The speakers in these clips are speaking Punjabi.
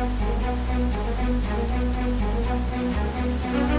thank you.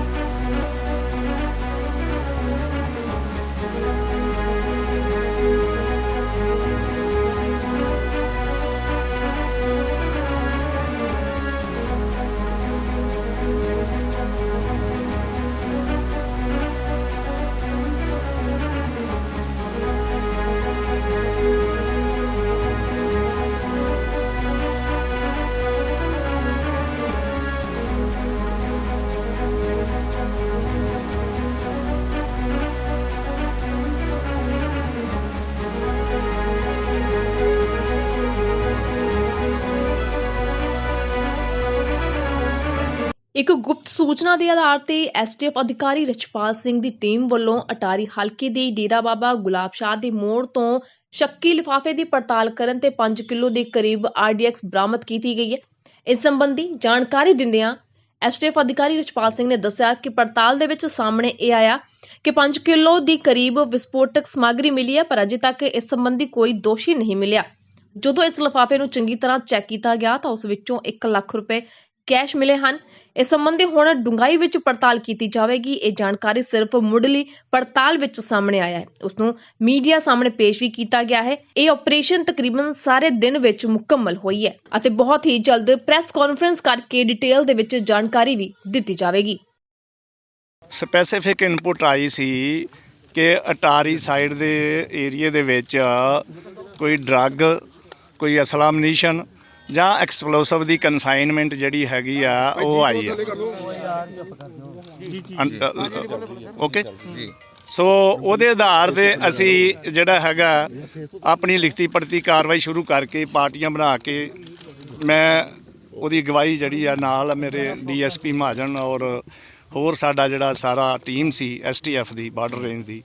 ਇੱਕ ਗੁਪਤ ਸੂਚਨਾ ਦੇ ਆਧਾਰ ਤੇ ਐਸਟੀਐਫ ਅਧਿਕਾਰੀ ਰਛਪਾਲ ਸਿੰਘ ਦੀ ਟੀਮ ਵੱਲੋਂ ਅਟਾਰੀ ਹਲਕੇ ਦੇ ਡੇਰਾ ਬਾਬਾ ਗੁਲਾਬ ਸ਼ਾਹ ਦੇ ਮੋੜ ਤੋਂ ਸ਼ੱਕੀ ਲਿਫਾਫੇ ਦੀ ਪੜਤਾਲ ਕਰਨ ਤੇ 5 ਕਿਲੋ ਦੇ ਕਰੀਬ ਆਰਡੀਐਕਸ ਬਰਾਮਦ ਕੀਤੀ ਗਈ ਹੈ। ਇਸ ਸੰਬੰਧੀ ਜਾਣਕਾਰੀ ਦਿੰਦਿਆਂ ਐਸਟੀਐਫ ਅਧਿਕਾਰੀ ਰਛਪਾਲ ਸਿੰਘ ਨੇ ਦੱਸਿਆ ਕਿ ਪੜਤਾਲ ਦੇ ਵਿੱਚ ਸਾਹਮਣੇ ਇਹ ਆਇਆ ਕਿ 5 ਕਿਲੋ ਦੀ ਕਰੀਬ ਵਿਸਫੋਟਕ ਸਮੱਗਰੀ ਮਿਲੀ ਹੈ, ਪਰ ਅਜੇ ਤੱਕ ਇਸ ਸੰਬੰਧੀ ਕੋਈ ਦੋਸ਼ੀ ਨਹੀਂ ਮਿਲਿਆ। ਜਦੋਂ ਇਸ ਲਿਫਾਫੇ ਨੂੰ ਚੰਗੀ ਤਰ੍ਹਾਂ ਚੈੱਕ ਕੀਤਾ ਗਿਆ ਤਾਂ ਉਸ ਵਿੱਚੋਂ 1 ਲੱਖ ਰੁਪਏ ਕੈਸ਼ ਮਿਲੇ ਹਨ। ਇਸ ਸੰਬੰਧੀ ਹੁਣ ਡੁੰਗਾਈ ਵਿੱਚ ਪੜਤਾਲ ਕੀਤੀ ਜਾਵੇਗੀ। ਇਹ ਜਾਣਕਾਰੀ ਸਿਰਫ ਮੁੱਢਲੀ ਪੜਤਾਲ ਵਿੱਚ ਸਾਹਮਣੇ ਆਇਆ ਹੈ। ਉਸ ਨੂੰ ਮੀਡੀਆ ਸਾਹਮਣੇ ਪੇਸ਼ ਵੀ ਕੀਤਾ ਗਿਆ ਹੈ। ਇਹ ਆਪਰੇਸ਼ਨ ਤਕਰੀਬਨ ਸਾਰੇ ਦਿਨ ਵਿੱਚ ਮੁਕੰਮਲ ਹੋਈ ਹੈ ਅਤੇ ਬਹੁਤ ਹੀ ਜਲਦ ਪ੍ਰੈਸ ਕਾਨਫਰੰਸ ਕਰਕੇ ਡਿਟੇਲ ਦੇ ਵਿੱਚ ਜਾਣਕਾਰੀ ਵੀ ਦਿੱਤੀ ਜਾਵੇਗੀ। ਸਪੈਸੀਫਿਕ ਇਨਪੁਟ ਆਈ ਸੀ ਕਿ ਅਟਾਰੀ ਸਾਈਡ ਦੇ ਏਰੀਏ ਦੇ ਵਿੱਚ ਕੋਈ ਡਰੱਗ ਕੋਈ ਅਸਲਾ ਮਨੀਸ਼ਨ ਜਾਂ ਐਕਸਪਲੋਸਿਵ ਦੀ ਕਨਸਾਈਨਮੈਂਟ ਜਿਹੜੀ ਹੈਗੀ ਆ ਉਹ ਆਈ ਆ। ਓਕੇ। ਜੀ। ਸੋ ਉਹਦੇ ਆਧਾਰ ਤੇ ਅਸੀਂ ਜਿਹੜਾ ਹੈਗਾ ਆਪਣੀ ਲਿਖਤੀ ਪੜਤੀ ਕਾਰਵਾਈ ਸ਼ੁਰੂ ਕਰਕੇ ਪਾਰਟੀਆਂ ਬਣਾ ਕੇ ਮੈਂ ਉਹਦੀ ਅਗਵਾਈ ਜਿਹੜੀ ਆ ਨਾਲ ਮੇਰੇ ਡੀਐਸਪੀ ਮਹਾਜਨ ਔਰ ਹੋਰ ਸਾਡਾ ਜਿਹੜਾ ਸਾਰਾ ਟੀਮ ਸੀ ਐਸਟੀਐਫ ਦੀ ਬਾਰਡਰ ਰੇਂਜ ਦੀ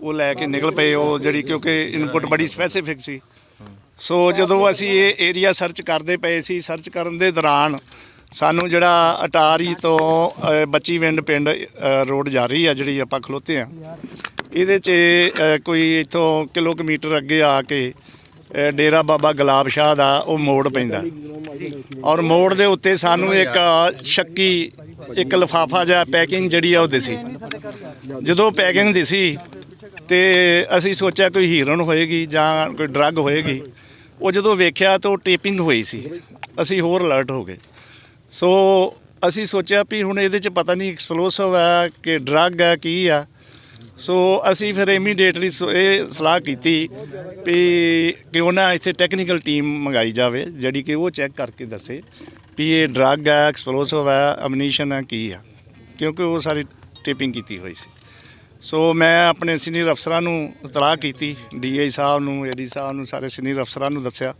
ਉਹ ਲੈ ਕੇ ਨਿਕਲ ਪਏ ਉਹ ਜਿਹੜੀ ਕਿਉਂਕਿ ਇਨਪੁਟ ਬੜੀ ਸਪੈਸੀਫਿਕ ਸੀ। ਸੋ ਜਦੋਂ ਅਸੀਂ ਇਹ ਏਰੀਆ ਸਰਚ ਕਰਦੇ ਪਏ ਸੀ ਸਰਚ ਕਰਨ ਦੇ ਦੌਰਾਨ ਸਾਨੂੰ ਜਿਹੜਾ ਅਟਾਰੀ ਤੋਂ ਅ, ਬੱਚੀ ਵਿੰਡ ਪਿੰਡ ਅ, ਰੋਡ ਜਾ ਰਹੀ ਆ ਜਿਹੜੀ ਆਪਾਂ ਖਲੋਤੇ ਆ। ਇਹਦੇ 'ਚ ਅ, ਕੋਈ ਇੱਥੋਂ ਕਿਲੋਮੀਟਰ ਅੱਗੇ ਆ ਕੇ ਅ, ਡੇਰਾ ਬਾਬਾ ਗੁਲਾਬ ਸ਼ਾਹ ਦਾ ਉਹ ਮੋੜ ਪੈਂਦਾ। ਔਰ ਮੋੜ ਦੇ ਉੱਤੇ ਸਾਨੂੰ ਇੱਕ ਸ਼ੱਕੀ ਇੱਕ ਲਫਾਫਾ ਜਿਹਾ ਪੈਕਿੰਗ ਜਿਹੜੀ ਆ ਉਹ ਦਿਸੀ। ਜਦੋਂ ਪੈਕਿੰਗ ਦਿਸੀ ਤੇ ਅਸੀਂ ਸੋਚਿਆ ਕੋਈ ਹੀਰੋਇਨ ਹੋਏਗੀ ਜਾਂ ਕੋਈ ਡਰੱਗ ਹੋਏਗੀ ਉਹ ਜਦੋਂ ਵੇਖਿਆ ਤਾਂ ਉਹ ਟੇਪਿੰਗ ਹੋਈ ਸੀ। ਅਸੀਂ ਹੋਰ ਅਲਰਟ ਹੋ ਗਏ। ਸੋ ਅਸੀਂ ਸੋਚਿਆ ਵੀ ਹੁਣ ਇਹਦੇ ਚ ਪਤਾ ਨਹੀਂ ਐਕਸਪਲੋਸਿਵ ਹੈ ਕਿ ਡਰੱਗ ਹੈ ਕੀ ਆ। ਸੋ ਅਸੀਂ ਫਿਰ ਇਮੀਡੀਏਟਲੀ ਇਹ ਸਲਾਹ ਕੀਤੀ ਵੀ ਕਿ ਉਹਨਾਂ ਇੱਥੇ ਟੈਕਨੀਕਲ ਟੀਮ ਮੰਗਾਈ ਜਾਵੇ, ਜਿਹੜੀ ਕਿ ਉਹ ਚੈੱਕ ਕਰਕੇ ਦੱਸੇ ਵੀ ਇਹ ਡਰੱਗ ਹੈ ਐਕਸਪਲੋਸਿਵ ਹੈ ਅਮਨੀਸ਼ਨ ਹੈ ਕੀ ਆ। ਕਿਉਂਕਿ ਉਹ ਸਾਰੀ ਟੇਪਿੰਗ ਕੀਤੀ ਹੋਈ ਸੀ। ਸੋ ਮੈਂ ਆਪਣੇ ਸੀਨੀਅਰ ਅਫਸਰਾਂ ਨੂੰ ਇਤਲਾਹ ਕੀਤੀ, ਡੀਆਈ ਸਾਹਿਬ ਨੂੰ, ਏਡੀ ਸਾਹਿਬ ਨੂੰ, ਸਾਰੇ ਸੀਨੀਅਰ ਅਫਸਰਾਂ ਨੂੰ ਦੱਸਿਆ।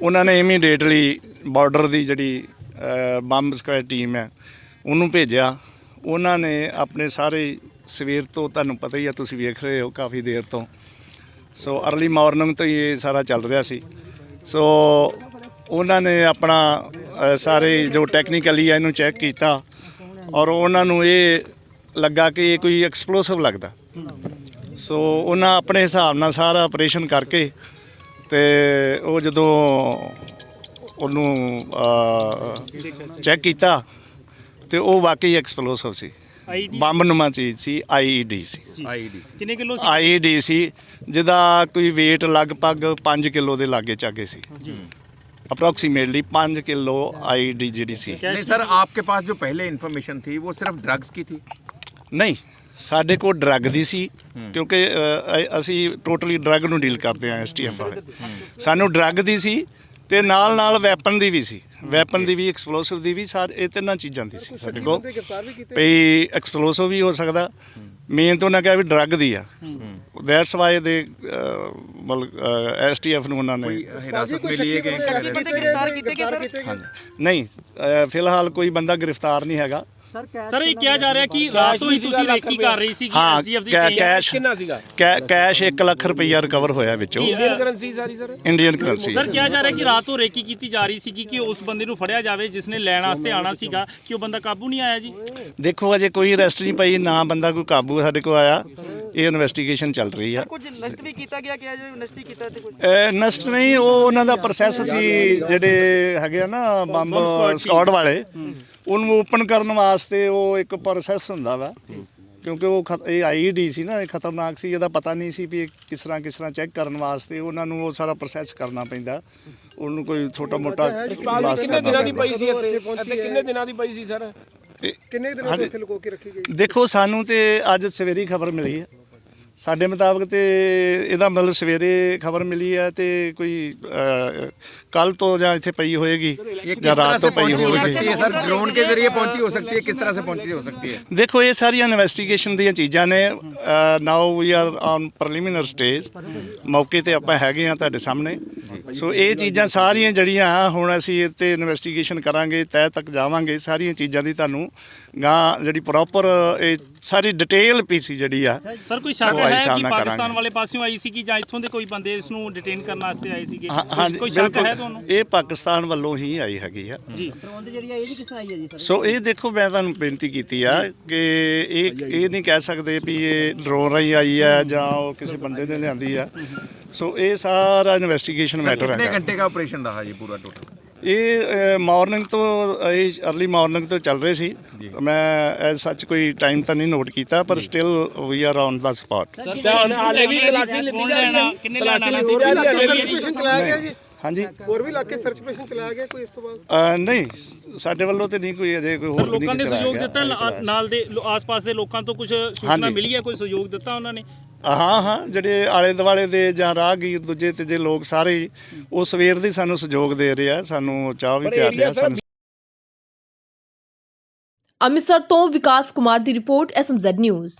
ਉਹਨਾਂ ਨੇ ਇਮੀਡੀਏਟਲੀ ਬਾਰਡਰ ਦੀ ਜਿਹੜੀ ਬੰਬ ਸਕੁਐਡ ਟੀਮ ਹੈ, ਉਹਨੂੰ ਭੇਜਿਆ। ਉਹਨਾਂ ਨੇ ਆਪਣੇ ਸਾਰੇ ਸਵੇਰ ਤੋਂ, ਤੁਹਾਨੂੰ ਪਤਾ ਹੀ ਆ, ਤੁਸੀਂ ਵੇਖ ਰਹੇ ਹੋ ਕਾਫੀ ਦੇਰ ਤੋਂ। ਸੋ अर्ਲੀ ਮਾਰਨਿੰਗ ਤੋਂ ਹੀ ਇਹ ਸਾਰਾ ਚੱਲ ਰਿਹਾ ਸੀ। ਸੋ ਉਹਨਾਂ ਨੇ ਆਪਣਾ ਸਾਰੇ ਜੋ ਟੈਕਨੀਕਲੀ ਆ, ਇਹਨੂੰ ਚੈੱਕ ਕੀਤਾ। ਔਰ ਉਹਨਾਂ ਨੂੰ ਇਹ ਲੱਗਾ ਕਿ ਇਹ ਕੋਈ ਐਕਸਪਲੋਸਿਵ ਲੱਗਦਾ ਸੋ ਉਹਨਾਂ ਆਪਣੇ ਹਿਸਾਬ ਨਾਲ ਸਾਰਾ ਆਪਰੇਸ਼ਨ ਕਰਕੇ ਤੇ ਉਹ ਜਦੋਂ ਉਹਨੂੰ ਚੈੱਕ ਕੀਤਾ ਤੇ ਉਹ ਵਾਕਈ ਐਕਸਪਲੋਸਿਵ ਸੀ ਆਈਡੀ ਬੰਬ ਨੁਮਾ ਚੀਜ਼ ਸੀ ਆਈਈਡੀ ਸੀ ਆਈਡੀਸੀ ਕਿੰਨੇ ਕਿਲੋ ਸੀ ਆਈਈਡੀ ਸੀ ਜਿਹਦਾ ਕੋਈ weight ਲਗਭਗ 5 ਕਿਲੋ ਦੇ ਲਾਗੇ ਚਾਗੇ ਸੀ ਜੀ ਅਪਰੋਕਸੀਮੇਟਲੀ 5 ਕਿਲੋ ਆਈਡੀ ਜਿਹੜੀ ਸੀ ਕੈਸ਼ नहीं सर आपके पास जो पहले इन्फॉर्मेशन थी वो सिर्फ ड्रग्स की थी ਨਹੀਂ ਸਾਡੇ ਕੋਲ ਡਰੱਗ ਦੀ ਸੀ ਕਿਉਂਕਿ ਅ, ਅ- ਅਸੀਂ ਟੋਟਲੀ ਡਰੱਗ ਨੂੰ ਡੀਲ ਕਰਦੇ ਹਾਂ ਐਸਟੀਐਫ ਵਾਲੇ ਸਾਨੂੰ ਡਰੱਗ ਦੀ ਸੀ ਤੇ ਨਾਲ ਨਾਲ ਵੈਪਨ ਦੀ ਵੀ ਸੀ ਵੈਪਨ ਦੀ ਵੀ ਐਕਸਪਲੋਸਿਵ ਦੀ ਵੀ ਸਾਰੇ ਇਹ ਤਿੰਨਾਂ ਚੀਜ਼ਾਂ ਦੀ ਸੀ ਸਾਡੇ ਕੋਲ ਵੀ ਐਕਸਪਲੋਸਿਵ ਵੀ ਹੋ ਸਕਦਾ ਮੇਨ ਤਾਂ ਉਹਨਾਂ ਕਿਹਾ ਵੀ ਡਰੱਗ ਦੀ ਆ ਦੈਟਸ ਵਾਈ ਦੇ ਮਤਲਬ ਐਸਟੀਐਫ ਨੂੰ ਉਹਨਾਂ ਨੇ कोई हिरासत में लिए गए क्या है? ਗ੍ਰਿਫਤਾਰ ਕੀਤੇ ਗਏ ਸਰ ਨਹੀਂ ਅ, ਫਿਲਹਾਲ ਕੋਈ ਬੰਦਾ ਗ੍ਰਿਫਤਾਰ ਨਹੀਂ ਹੈਗਾ ਸਰ ਇਹ ਕਿਹਾ ਜਾ ਰਿਹਾ ਕਿ ਰਾਤ ਤੋਂ ਹੀ ਤੁਸੀਂ ਰੇਕੀ ਕਰ ਰਹੀ ਸੀ ਹਾਂ ਐਸਡੀਐਫ ਦੀ ਕੈ- ਟੀਮ ਕੈਸ਼ ਕਿੰਨਾ ਸੀਗਾ? ਕੈ- ਕੈਸ਼ 1 ਲੱਖ ਰੁਪਈਆ ਰਿਕਵਰ ਹੋਇਆ ਵਿੱਚੋਂ। ਇੰਡੀਅਨ ਕਰੰਸੀ ਸਾਰੀ ਸਰ ਇੰਡੀਅਨ ਕਰੰਸੀ ਸਰ ਕਿਹਾ ਜਾ ਰਿਹਾ ਕਿ ਰਾਤ ਤੋਂ ਰੇਕੀ ਕੀਤੀ ਜਾ ਰਹੀ ਸੀ ਕਿ ਉਸ ਬੰਦੇ ਨੂੰ ਫੜਿਆ ਜਾਵੇ ਜਿਸ ਨੇ ਲੈਣ ਵਾਸਤੇ ਆਣਾ ਸੀਗਾ ਕਿ ਉਹ ਬੰਦਾ ਕਾਬੂ ਨਹੀਂ ਆਇਆ ਜੀ? ਦੇਖੋ ਅਜੇ ਕੋਈ ਅਰੈਸਟ ਨਹੀਂ ਪਈ ਨਾ ਬੰਦਾ ਕੋਈ ਕਾਬੂ ਸਾਡੇ ਕੋਲ ਆਇਆ। ਇਹ ਇਨਵੈਸਟੀਗੇਸ਼ਨ ਚੱਲ ਰਹੀ ਆ। ਕੁਝ ਨਸ਼ਟ ਵੀ ਕੀਤਾ ਗਿਆ ਕਿ ਜੋ ਨਸ਼ਟ ਕੀਤਾ ਤੇ ਕੁਝ ਨਸ਼ਟ ਨਹੀਂ ਉਹ ਉਹਨਾਂ ਦਾ ਪ੍ਰੋਸੈਸ ਸੀ ਜਿਹੜੇ ਹੈਗੇ ਆ ਨਾ ਬੰਬ ਸਕਾਡ ਵਾਲੇ ਉਹਨੂੰ ਓਪਨ ਕਰਨ ਵਾਸਤੇ ਉਹ ਇੱਕ ਪ੍ਰੋਸੈਸ ਹੁੰਦਾ ਵਾ। ਕਿਉਂਕਿ ਉਹ ਇਹ ਆਈਡੀ ਸੀ ਨਾ ਇਹ ਖਤਰਨਾਕ ਸੀ ਇਹਦਾ ਪਤਾ ਨਹੀਂ ਸੀ ਵੀ ਕਿਸ ਤਰ੍ਹਾਂ ਕਿਸ ਤਰ੍ਹਾਂ ਚੈੱਕ ਕਰਨ ਵਾਸਤੇ ਉਹਨਾਂ ਨੂੰ ਉਹ ਸਾਰਾ ਪ੍ਰੋਸੈਸ ਕਰਨਾ ਪੈਂਦਾ। ਉਹਨੂੰ ਕੋਈ ਛੋਟਾ ਮੋਟਾ ਕਿੰਨੇ ਦਿਨਾਂ ਦੀ ਪਈ ਸੀ ਇੱਥੇ? ਅਤੇ ਕਿੰਨੇ ਦਿਨਾਂ ਦੀ ਪਈ ਸੀ ਸਰ। ਕਿੰਨੇ ਦਿਨਾਂ ਤੋਂ ਇੱਥੇ ਲੁਕੋ ਕੇ ਰੱਖੀ ਗਈ? ਦੇਖੋ ਸਾਨੂੰ ਤੇ ਅੱਜ ਸਵੇਰੀ ਖਬਰ ਮਿਲੀ ਹੈ। ਸਾਡੇ ਮੁਤਾਬਕ ਤੇ ਇਹਦਾ ਮਤਲਬ ਸਵੇਰੇ ਖਬਰ ਮਿਲੀ ਹੈ ਤੇ ਕੋਈ ਕੱਲ ਤੋਂ ਜਾਂ ਇੱਥੇ ਪਈ ਹੋਏਗੀ ਜਾਂ ਰਾਤ ਤੋਂ ਪਈ ਹੋਏਗੀ। ਸਰ ਡਰੋਨ ਕੇ ਜ਼ਰੀਏ ਪਹੁੰਚੀ ਹੋ ਸਕਦੀ ਹੈ? ਕਿਸ ਤਰ੍ਹਾਂ ਸੇ ਪਹੁੰਚੀ ਹੋ ਸਕਦੀ ਹੈ? ਦੇਖੋ ਇਹ ਸਾਰੀਆਂ ਇਨਵੈਸਟੀਗੇਸ਼ਨ ਦੀਆਂ ਚੀਜ਼ਾਂ ਨੇ। Now we are on preliminary stage ਮੌਕੇ ਤੇ ਆਪਾਂ ਹੈਗੇ ਆ ਤੁਹਾਡੇ ਸਾਹਮਣੇ। ਸੋ ਇਹ ਚੀਜ਼ਾਂ ਸਾਰੀਆਂ ਜਿਹੜੀਆਂ ਆ, ਹੁਣ ਅਸੀਂ ਇਹ ਤੇ ਇਨਵੈਸਟੀਗੇਸ਼ਨ ਕਰਾਂਗੇ ਤਹਿ ਤੱਕ ਜਾਵਾਂਗੇ ਸਾਰੀਆਂ ਚੀਜ਼ਾਂ ਦੀ ਤੁਹਾਨੂੰ ਗਾਂ ਜਿਹੜੀ ਪ੍ਰੋਪਰ ਇਹ ਸਾਰੀ ਡਿਟੇਲ ਪੀਸੀ ਜਿਹੜੀ ਆ ਸਰ ਕੋਈ ਸ਼ੱਕ ਆਈ ਹੈ ਕਿ ਪਾਕਿਸਤਾਨ। ਵਾਲੇ ਪਾਸਿਓਂ ਆਈ ਸੀ ਕਿ ਜਾਂ ਇੱਥੋਂ ਦੇ ਕੋਈ ਬੰਦੇ ਇਸ ਨੂੰ ਡਿਟੇਨ ਕਰਨ ਵਾਸਤੇ ਆਏ ਸੀਗੇ? ਹਾਂ- ਕੋਈ- ਹਾਂਜੀ ਕੋਈ ਸ਼ੱਕ ਹੈ ਤੁਹਾਨੂੰ? ਇਹ ਪਾਕਿਸਤਾਨ ਵੱਲੋਂ ਹੀ ਆਈ ਹੈਗੀ ਆ। ਜੀ। ਸੋ ਇਹ ਦੇਖੋ ਮੈਂ ਤੁਹਾਨੂੰ ਬੇਨਤੀ ਕੀਤੀ ਆ ਕਿ ਇਹ ਇਹ ਨਹੀਂ ਕਹਿ ਸਕਦੇ ਵੀ ਇਹ ਡਰੋਨ ਰਾਹੀਂ ਆਈ ਆ ਜਾਂ ਉਹ ਕਿਸੇ ਬੰਦੇ ਨੇ ਲਿਆਂਦੀ ਆ। ਸੋ ਇਹ ਸਾਰਾ ਇਨਵੈਸਟੀਗੇਸ਼ਨ सर, ਮੈਟਰ कितने ਹੈਗਾ घंटे का ऑपरेशन रहा ये पूरा टोटल ਇਹ ਮਾਰਨਿੰਗ ਤੋਂ ਇਹ ਅਰਲੀ ਮਾਰਨਿੰਗ ਤੋਂ ਚੱਲ ਰਹੇ ਸੀ ਮੈਂ ਐਜ਼ ਸੱਚ ਕੋਈ ਟਾਈਮ ਤਾਂ ਨਹੀਂ ਨੋਟ ਕੀਤਾ ਪਰ still we are on the spot ਹਾਲੇ ਵੀ ਤਲਾਸ਼ੀ ਲਿੱਤੀ ਜਾ ਰਹੀ ਹੈ ਕਿੰਨੇ ਤਲਾਸ਼ੀ ਲੈਣਾ ਲਿੱਤੀ ਜਾ ਰਹੀ ਹੈ ਹਾਲੇ ਵੀ ਆਪਰੇਸ਼ਨ ਚਲਾਇਆ ਗਿਆ ਜੀ ਹਾਂਜੀ। ਹੋਰ ਵੀ ਇਲਾਕੇ ਸਰਚ ਆਪਰੇਸ਼ਨ ਚਲਾਇਆ ਗਿਆ ਕੋਈ ਇਸ ਤੋਂ ਬਾਅਦ? ਅਹ ਨਹੀਂ ਸਾਡੇ ਵੱਲੋਂ ਤੇ ਨਹੀਂ ਕੋਈ ਅਜੇ ਕੋਈ ਹੋਰ ਨਹੀਂ ਲੋਕਾਂ ਨੇ ਚਲਾਇਆ ਸਹਿਯੋਗ ਗਿਆ। ਦਿੱਤਾ ਨਾਲ ਦੇ ਲੋ- ਆਸ-ਪਾਸ ਦੇ ਲੋਕਾਂ ਤੋਂ ਕੁਝ ਸੂਚਨਾ ਹਾਂਜੀ। ਮਿਲੀ ਹੈ ਕੋਈ ਸਹਿਯੋਗ ਦਿੱਤਾ ਉਹਨਾਂ ਨੇ? ਹਾਂ ਹਾਂ ਜਿਹੜੇ ਆਲੇ ਦੁਆਲੇ ਦੇ ਜਾਂ ਰਾਹਗੀਰ ਦੂਜੇ ਤੀਜੇ ਲੋਕ ਸਾਰੇ ਹੀ, ਉਹ ਸਵੇਰ ਦੀ ਸਾਨੂੰ ਸਹਿਯੋਗ ਦੇ ਰਹੇ ਆ ਸਾਨੂੰ ਚਾਹ ਵੀ ਪਿਆ ਰਿਹਾ ਸਾਨੂੰ ਅੰਮ੍ਰਿਤਸਰ ਤੋਂ ਵਿਕਾਸ ਕੁਮਾਰ ਦੀ ਰਿਪੋਰਟ ਐਸਐਮਜ਼ੈਡ ਨਿਊਜ਼।